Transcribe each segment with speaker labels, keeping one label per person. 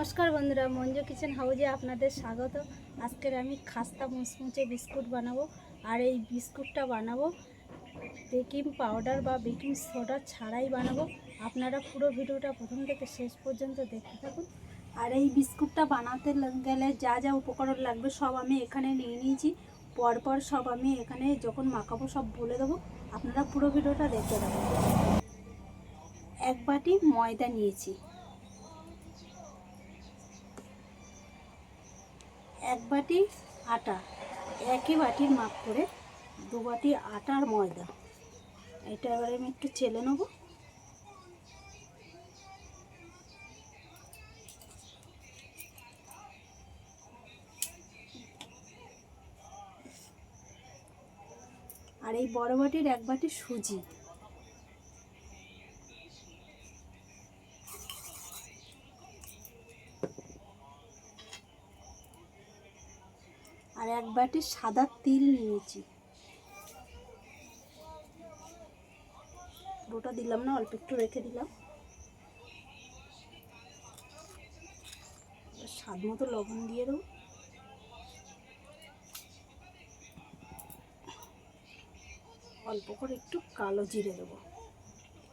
Speaker 1: নমস্কার বন্ধুরা, মঞ্জু কিচেন হাউজে আপনাদের স্বাগত। আজকের আমি খাস্তা মুচমুচে বিস্কুট বানাবো, আর এই বিস্কুটটা বানাবো। বেকিং পাউডার বা বেকিং সোডা ছাড়াই বানাবো। আপনারা পুরো ভিডিওটা প্রথম থেকে শেষ পর্যন্ত দেখতে থাকুন। আর এই বিস্কুটটা বানাতে গেলে যা যা উপকরণ লাগবে সব আমি এখানে নিয়ে নিয়েছি। পরপর সব আমি এখানে যখন মাখাবো সব বলে দেবো। আপনারা পুরো ভিডিওটা দেখতে থাকুন। এক বাটি ময়দা নিয়েছি। এক বাটি আটা, একই বাটির মাপ করে দু বাটি আটা আর ময়দা। এটা এবারে আমি একটু চেলে নেব। আর এই বড় বাটির এক বাটি সুজি। আর এক বাটি সাদা তিল নিয়েছি। পুরোটা দিলাম না, অল্প একটু রেখে দিলাম। স্বাদ মতো লবণ দিয়ে দেবো। অল্প করে একটু কালো জিরে দেবো।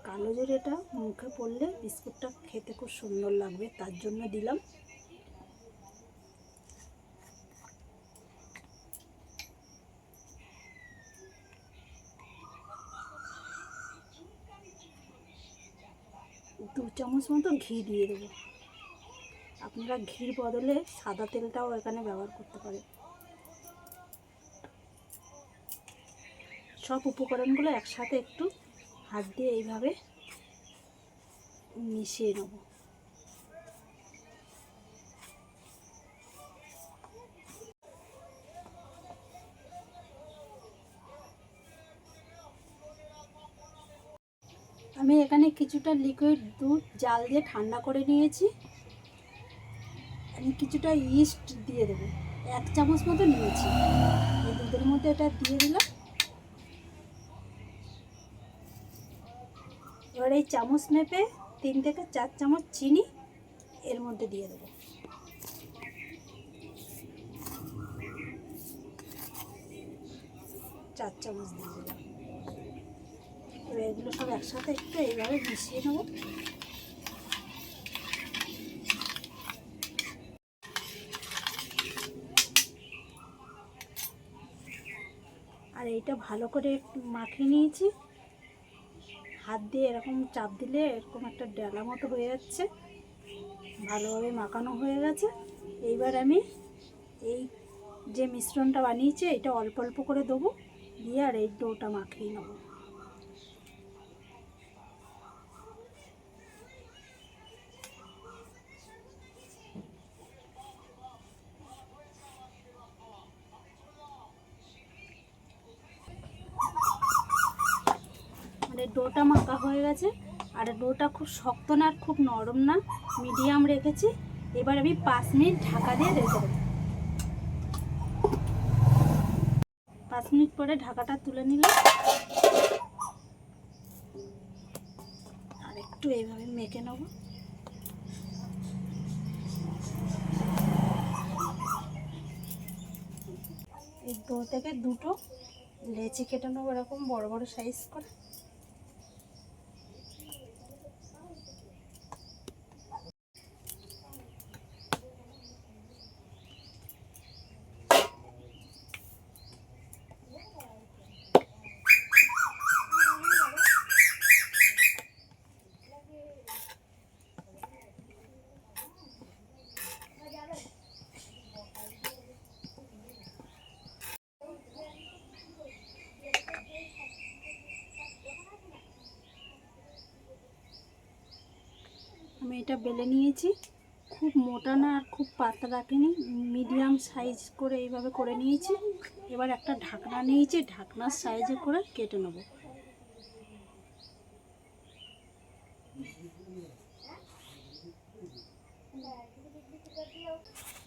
Speaker 1: কালো জিরেটা মুখে পড়লে বিস্কুটটা খেতে খুব সুন্দর লাগবে, তার জন্য দিলাম দু চামচ মতো ঘি দিয়ে দেবো। আপনারা ঘির বদলে সাদা তেলটাও এখানে ব্যবহার করতে পারেন। সব উপকরণগুলো একসাথে একটু হাত দিয়ে এইভাবে মিশিয়ে নেব। আমি এখানে কিছুটা লিকুইড দুধ, জাল দিয়ে ঠান্ডা করে নিয়েছি। আমি কিছুটা ইস্ট দিয়ে দেবো। এক চামচ মতো নিয়েছি। এই দুধের মধ্যে এটা দিয়ে দিলাম। এবার এই চামচ মেপে তিন থেকে চার চামচ চিনি এর মধ্যে দিয়ে দেবো। চার চামচ দিয়ে দিলাম। এগুলো সব একসাথে একটু এইভাবে মিশিয়ে নেব। আর এইটা ভালো করে একটু মাখিয়ে নিয়েছি। হাত দিয়ে এরকম চাপ দিলে এরকম একটা ডেলা মতো হয়ে যাচ্ছে। ভালোভাবে মাখানো হয়ে গেছে। এইবার আমি এই যে মিশ্রণটা বানিয়েছি, এটা অল্প অল্প করে দেবো। দিয়ে আর এই ডোটা মাখিয়ে নেব। ডোটা মাখা হয়ে গেছে। আর ডোটা খুব শক্ত না আর খুব নরম না, মিডিয়াম রেখেছি। এবার আমি পাঁচ মিনিট ঢাকা দিয়ে রেখে দেবো। পাঁচ মিনিট পরে ঢাকাটা তুলে নিলাম। আর একটু এইভাবে মেখে নেব। এই দো থেকে দুটো লেচি কেটে নেব এরকম বড় বড় সাইজ করে। এটা বেলে নিয়েছি। খুব মোটা না আর খুব পাতলা রাখেনি। মিডিয়াম সাইজ করে এইভাবে করে নিয়েছি। এবার একটা ঢাকনা নিয়েছি। ঢাকনার সাইজে করে কেটে নেব। Thank you.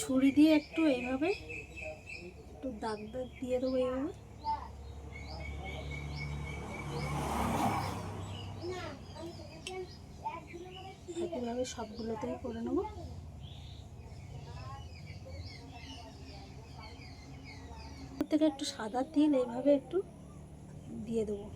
Speaker 1: ছুরি দিয়ে একটু এইভাবে, একটু দাগ দাগ দিয়ে দেবো এইভাবে। একইভাবে সবগুলোতেই করে নেব। থেকে একটু সাদা তিল এইভাবে একটু দিয়ে দেবো।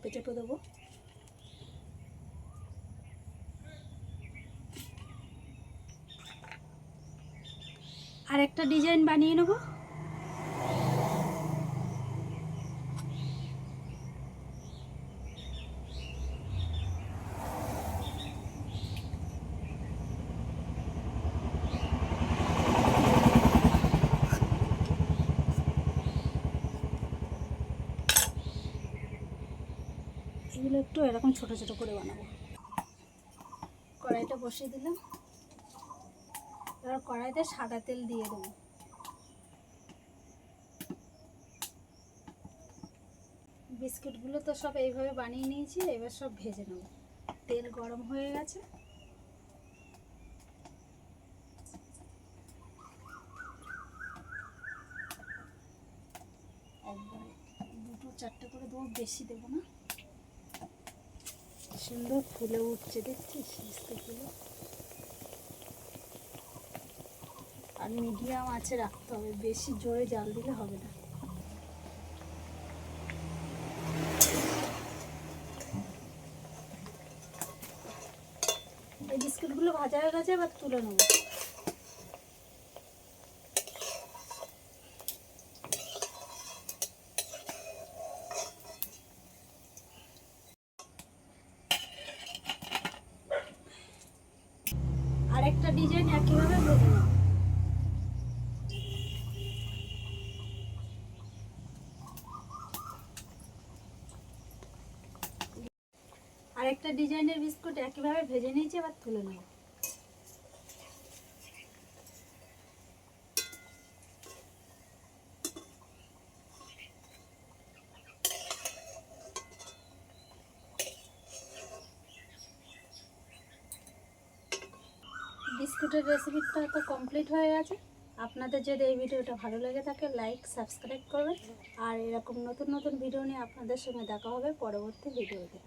Speaker 1: চেপে চেপে দেবো। আর একটা ডিজাইন বানিয়ে নেব এগুলো একটু এরকম ছোট ছোট করে বানাবো। কড়াইটা বসিয়ে দিলাম। এবার কড়াইতে সাদা তেল দিয়ে দেবো। বিস্কিটগুলো তো সব এইভাবে বানিয়ে নিয়েছি, এবার সব ভেজে নেব। তেল গরম হয়ে গেছে। একবারে দুটো চারটে করে দেবো বেশি দেবো না। সুন্দর ফুলে উঠছে, দেখছিস? বিস্কুটগুলো আর মিডিয়াম আছে, রাখতে হবে। বেশি জোরে জাল দিলে হবে না। এই বিস্কুটগুলো ভাজা হয়ে গেছে, এবার তুলে নেব। আরেকটা ডিজাইন একইভাবে ভেজে নেব আরেকটা ডিজাইনের বিস্কুট একইভাবে ভেজে নিয়েছি আবার তুলে নেব। বিস্কুটের রেসিপিটা তো কমপ্লিট হয়ে গেছে। আপনাদের যদি এই ভিডিওটা ভালো লেগে থাকে লাইক সাবস্ক্রাইব করবেন। আর এরকম নতুন নতুন ভিডিও নিয়ে আপনাদের সঙ্গে দেখা হবে পরবর্তী ভিডিওতে